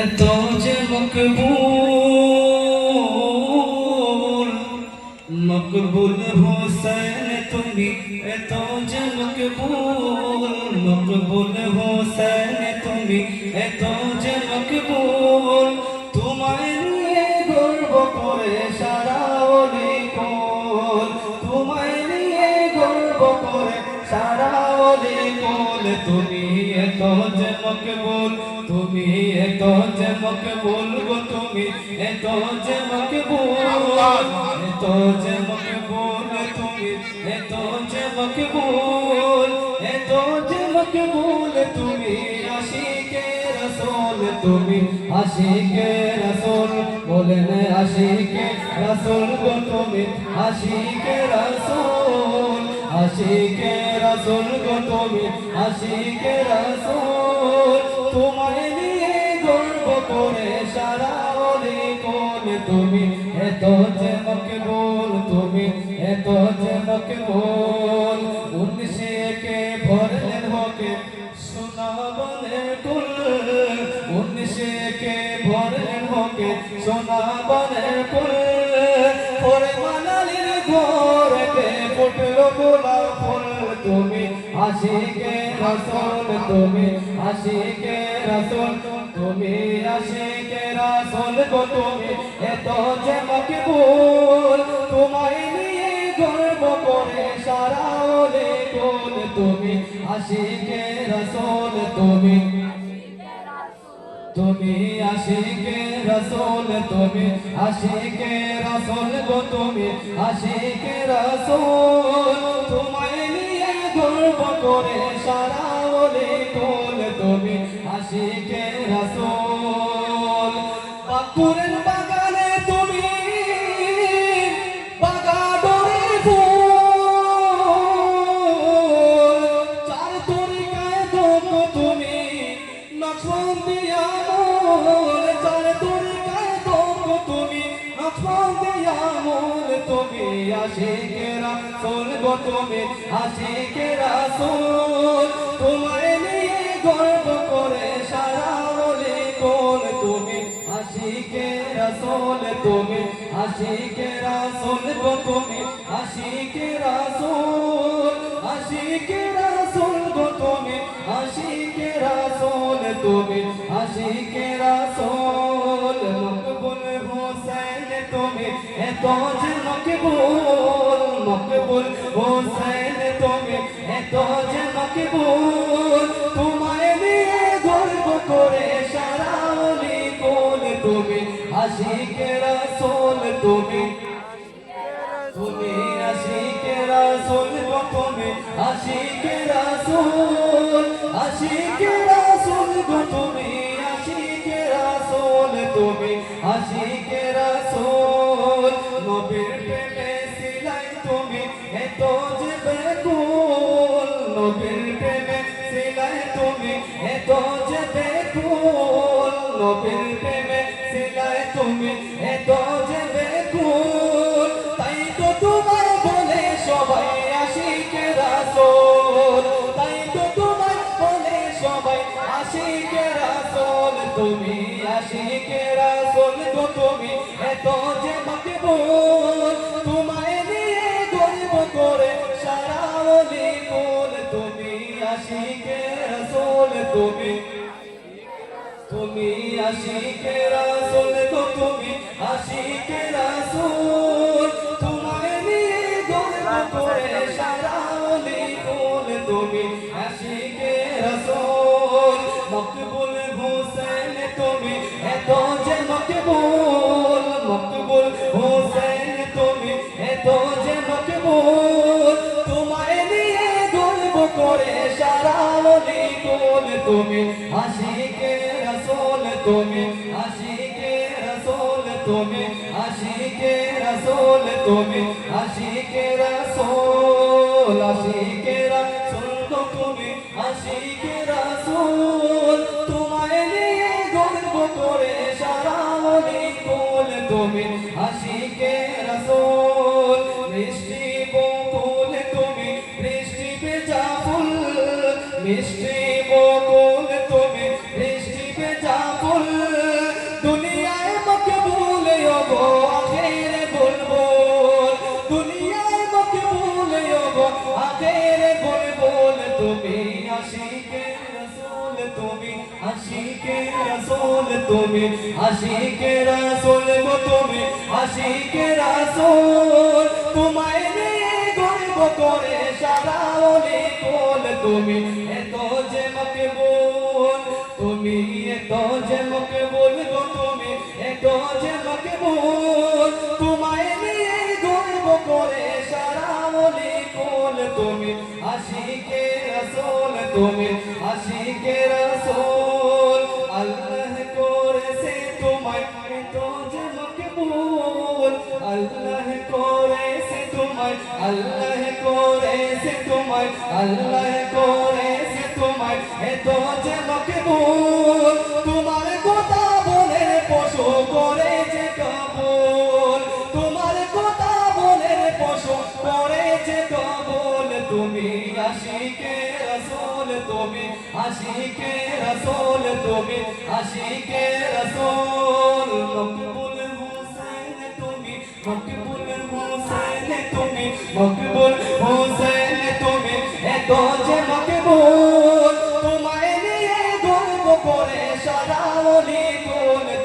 এত যে মকবুল মকবুল হোসেন, তুমি এত যে মকবুল মকবুল হোসেন, তুমি এত যে মকবুল অলি তুমি এত যে মকবুল তুমি এত যে মকবুল গো, তুমি এত যে মকবুল এত যে মকবুল তুমি এত যে মকবুল এত যে মকবুল তুমি আশিকে রসুল, তুমি আশিকে রসুল, বলেন আশিকে রসুল গো, তুমি আশিকে রসুল আশিকে রসুল গো তুমি আশিকে রসুল। তোমায় নিয়ে গর্ব করে সারা কোন তুমি এত যে মকবুল তুমি এত যে মকবুল উনিশে কে ভরলেন হকে সোনা বলে কুল। উনিশে কে ভরলেন হকে সোনা বলে কুল। পরে মানালির ঘরেতে ফুটলো গোলাপ তুমি আশিকে রসুল, তুমি আশিকে রসুল, তুমি আশিকে রসুল গো তুমি। এত যে মকবুল, তোমায় নিয়ে গর্ব করে সারা ওলে কোন তুমি আশিকে রসুল, তুমি তুমি আশিকে রসুল, তুমি আশিকে রসুল গো তুমি। আশিকে রসুল, তোমায় নিয়ে গর্ব করে সারা বলে কোল তুমি আশিকে রসুল। বাকুরের বাগানে তুমি বাগাডোরের ফুল। চার তরিকায় তুমি নকশবন্দিয়া মোল চার তরিকায় তুমি নকশবন্দিয়া তুমি আশিকেরা সোল গো তুমি আশিকেরা সোল তোমায় নিয়ে গর্ব করে সারা বলে কোল তুমি আশিকেরা সোল তুমি আশিকেরা সোল গো তুমি আশিকেরা সোল আশিকেরা মকবুল হোসেন তুমি আশিকেরা সোল তুমি তুমি আশিকে রাসূল গো তুমি আশিকে রাসূল আশিকে রাসূল গো তুমি আশিকে রাসূল তুমি আশিকে রাসূল নবীর প্রেমে সিলাই তুমি, এত যে বেকুল। নবীর প্রেমে সিলাই তুমি, এত যে বেকুল। নবীর প্রেমে সিলাই তুমি, এত যে বেকুল। তাই তো তোমার বলে সবাই আশিকে রাসূল। তাই তো তোমার বলে সবাই আশিকে রাসূল। তুমি আশিকে রাসূল গো তুমি, এত যে মকবুল। তোমায় নিয়ে গর্ব করে সারা ওলি কুল তুমি আশিকে রাসূল তুমি তুমি আশিকে রাসূল গো তুমি আশিকে রাসূল তোমায় নিয়ে গর্ব করে সারা ওলি কুল তুমি মকবুল মকবুল হোসেন তুমি এত যে মকবুল। তোমায় নিয়ে গর্ব করে সারা ওলি কুল তুমি, আশিকে রাসূল তুমি, আশিকে রাসূল তুমি, আশিকে রাসূল তুমি, আশিকে রাসূল আশিকে রাসূল তুমি, আশিকে তুমি হাসিকে রসোল, মিষ্টি বকুল তুমি বৃষ্টি বেজা ফুল, মিষ্টি বকুল তুমি বৃষ্টি বেজা ফুল। দুনিয়ায় মকে ভুলে গো আখের বলব দুনিয়ায় মকে ভুলে গো আখের বলব তুমি হাসি আশিকে রসুল তুমি, আশিকে রসুল গো তুমি, আশিকে রসুল তোমায় নিয়ে তুমি। যে মকবুল, তুমি তুমি তোমায় নিয়ে গর্ব করে সারা অলি কোল তুমি। আশিকে রসুল তুমি আশিকে রসুল, আল্লাহ করেছে তোমায় এত যে মকবুল। আল্লাহ করেছে তোমায়, আল্লাহ করেছে তোমায়, আল্লাহ করেছে তোমায় এত যে মকবুল। তোমার কথা বলে পশু করেছে কবুল। তোমার কথা বলে পশু করেছে কবুল আশিকে রসুল তুমি আশিকে রসুল মকবুল হুসেন তুমি, মকবুল হুসেন তুমি, মকবুল হুসেন তুমি, এত যে মকবুল, তোমায় নিয়ে গর্ব করে সারা অলি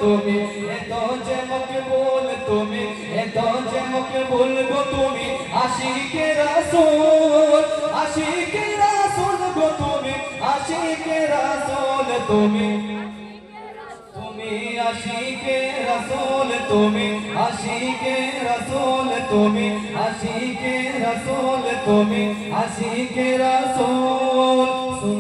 তুমি, এত যে মকবুল তুমি, এত যে মকবুল গো তুমি আশিকে রাসূল আশিকে রাসূল আশিকে রাসূল তুমি। তুমি আশিকে রাসূল তুমি। আশিকে রাসূল তুমি। আশিকে রাসূল তুমি। আশিকে রসুল